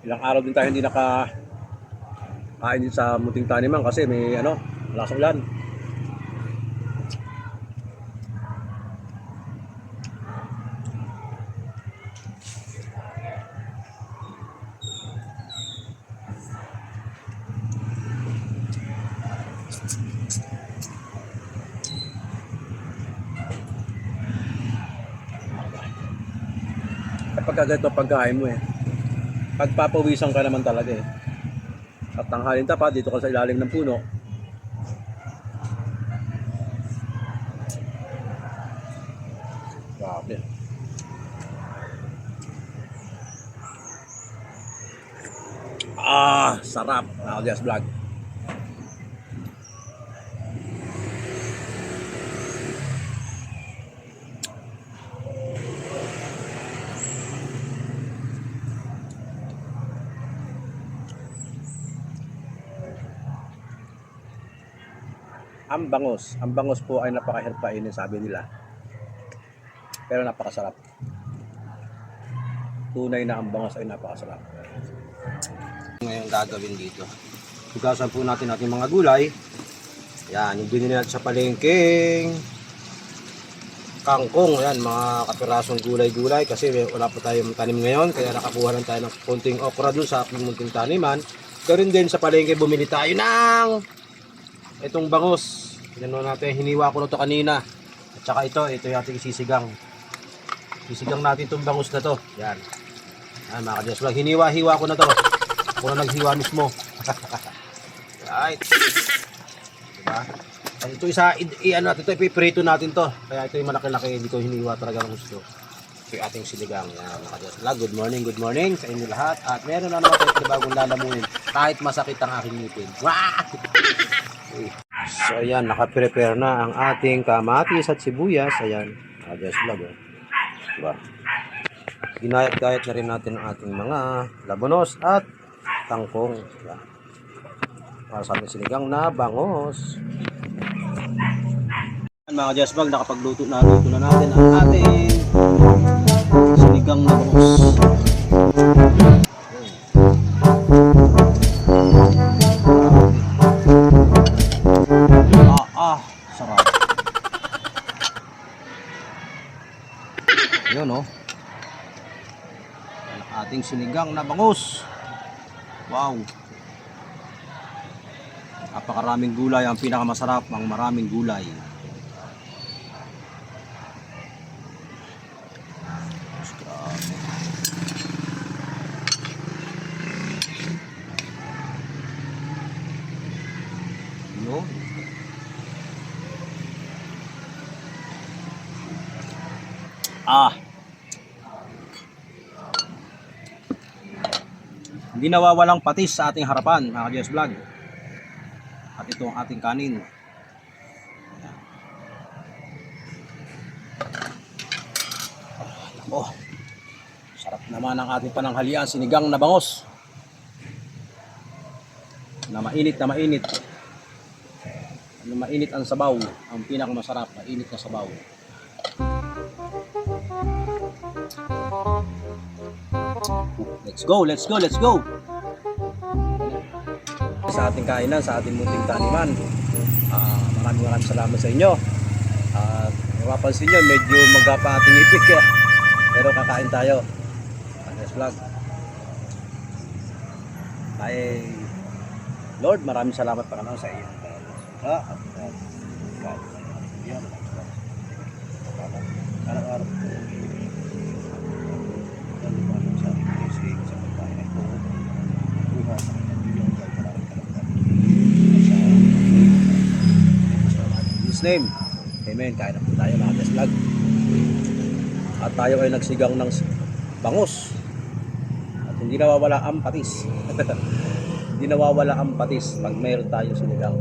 Ilang araw din tayo hindi naka kain din sa munting taniman kasi may ano, malakas ulan. Kapag ganito pagkain mo eh. Pagpapawisan ka naman talaga eh. At tanghalin tapa, dito ka sa ilalim ng puno. Grabe. Ah, sarap. Nakadias vlog. Ang bangos. Ang bangos po ay napakahirap kainin, sabi nila. Pero napakasarap. Tunay na ang bangos ay napakasarap. Ngayon gagawin dito. Hugasan po natin ating mga gulay. Yan, yung binili natin sa palengking kangkong. Yan, mga kapirasong gulay-gulay kasi wala pa tayong tanim ngayon. Kaya nakakuha lang tayo ng konting okra dun sa aking munting taniman. Ganoon din sa palengke bumili tayo ng itong bangus. Ano natin, hiniwa ko na to kanina. At saka ito, ito yung ating sisigang. Sisigang natin itong bangus na to. Yan. Yan mga kadyos. Hiniwa-hiwa ko na to. Ako na naghiwa mismo. right. Diba? At ito isa, i, i- ano natin ito, ipiprito natin to. Kaya ito yung malaki-laki, hindi ko hiniwa talaga ng gusto. Ito yung ating sinigang. Yan mga. Wala, Good morning, good morning sa inyo lahat. At meron na naman tayo panibagong lalamunin. Kahit masakit ang aking ngipin. Wah! So ayan, naka-prepare na ang ating kamatis at sibuyas. Ayan, obvious vlog. Oh. Diba? Ginayat-gayat na rin natin ang ating mga labonos at tangkong. Diba? Para sa ating sinigang na bangos. Mga Vlog, nakapagluto na luto na natin ang ating sinigang na bangos. Sinigang na bangus. Wow. Napakaraming gulay. Ang pinakamasarap, ang maraming gulay. Mas Grabe. Yun. Ah. Hindi nawawalang patis sa ating harapan, mga Diyos Vlog. At ito ang ating kanin. Oh, sarap naman ang ating pananghalian, sinigang na bangos. Na mainit na mainit. Ano mainit ang sabaw, ang pinakamasarap, mainit na sabaw. Let's go, let's go, let's go. Sa ating kainan, sa ating munting taniman. Ah, maraming maraming salamat sa inyo. At uh, mapapansin nyo, medyo magapa ating ipik. eh. Pero kakain tayo. Next vlog. Ay, Lord, maraming salamat Panginoon sa iyo. Ah, at uh, God. Yan. Araw-araw. Nalipanan sa ating blessing sa pagkain na ito. Buha sa kanyang kahit maraming kalagdan. His name. Amen. Kain na po tayo mga vlog. At tayo ay nagsigang ng bangus. At hindi nawawala ang patis. hindi nawawala ang patis pag mayroon tayo sinigang.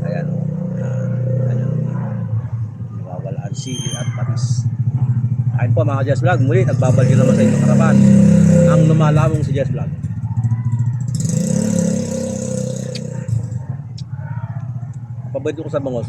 Ayan o. Uh, ayan. Hindi nawawala ang sili at patis. Ayun po mga Jazz Vlog, muli nagbabalik naman sa inyong harapan ang lumalamong si Jazz Vlog. Paborito ko sa bangos,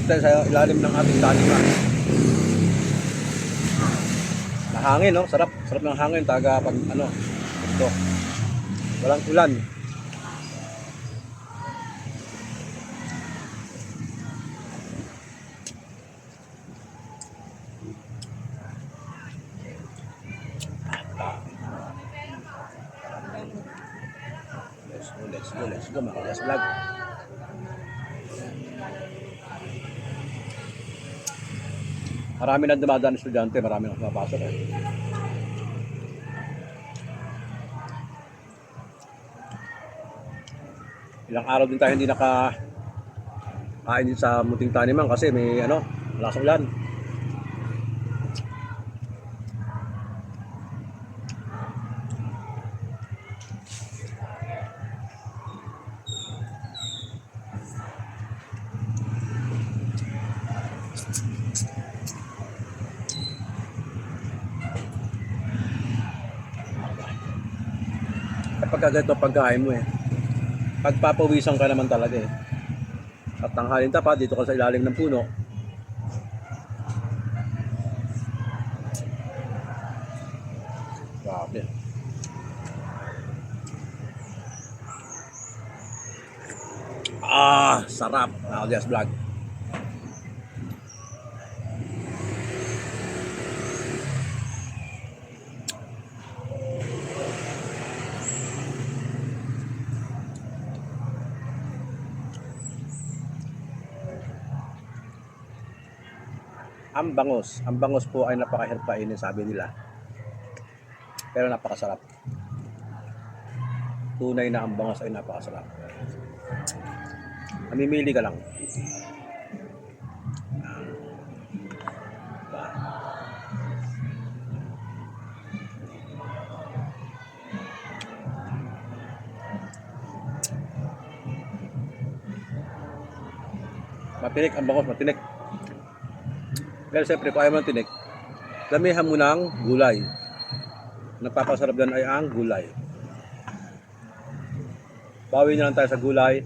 tayo sa ilalim ng ating taniman. Nahangin, no? Sarap. Sarap ng hangin. Taga pag, ano, ito. Walang ulan. Let's go, let's go, let's go, mga Vlog. Marami nang dumadaan na estudyante, marami nang pumapasok eh. Ilang araw din tayo hindi naka kain din sa muting taniman kasi may ano, malakas ulan. Kapag ganito pagkain mo eh. Pagpapawisan ka naman talaga eh. At tanghalin tapat, dito ka sa ilalim ng puno. Grabe. Ah, sarap. Nakalias vlog. Ang bangos. Ang bangos po ay napakahirap kainin, sabi nila. Pero napakasarap. Tunay na ang bangos ay napakasarap. Mamimili ka lang. Matinik ang bangos, matinik. Pero siyempre, kung ayaw mo ng tinik, damihan mo ng gulay. Napapasarap dyan ay ang gulay. Bawi na lang tayo sa gulay.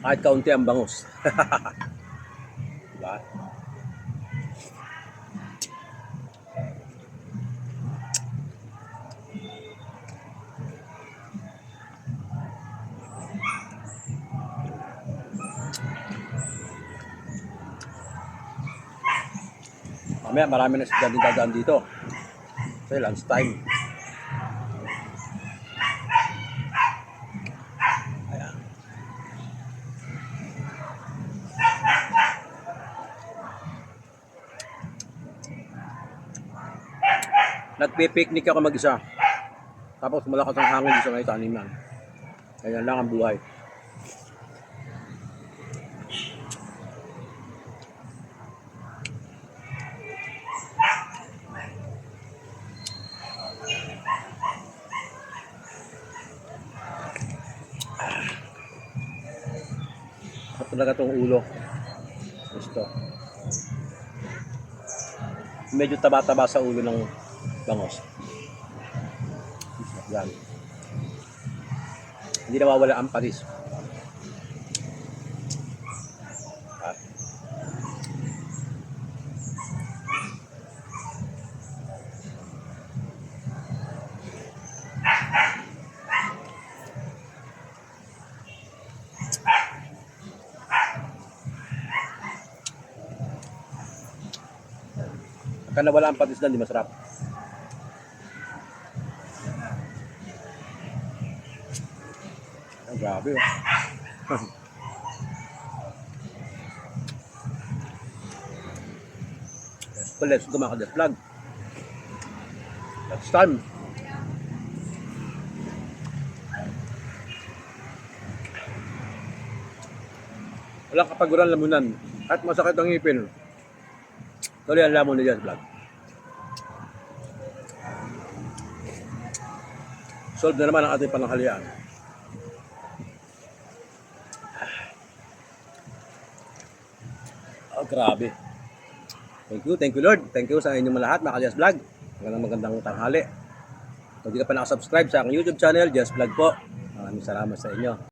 Kahit kaunti ang bangus. diba? Mamaya marami na estudyante dadaan dito. Kasi lunch time. Ayan. Nagpe-picnic ako mag-isa. Tapos malakas ang hangin sa may taniman. Kaya lang ang buhay. Talaga itong ulo. Gusto. Medyo taba-taba sa ulo ng bangos. Yan. Hindi nawawala ang patis. Pagka nawala ang patis doon, di masarap. Ang grabe oh. let's go, let's go mga kadet vlog. That's time. Walang kapaguran lamunan. At masakit ang ngipin. Tuloy ang lamon ni Jazz Vlog. Solve na naman ang ating pananghalian. Oh, grabe. Thank you, thank you Lord. Thank you sa inyong lahat, mga Jazz Vlog. Magandang magandang tanghali. Kung di ka pa nakasubscribe sa aking YouTube channel, Jazz Vlog po. Maraming salamat sa inyo.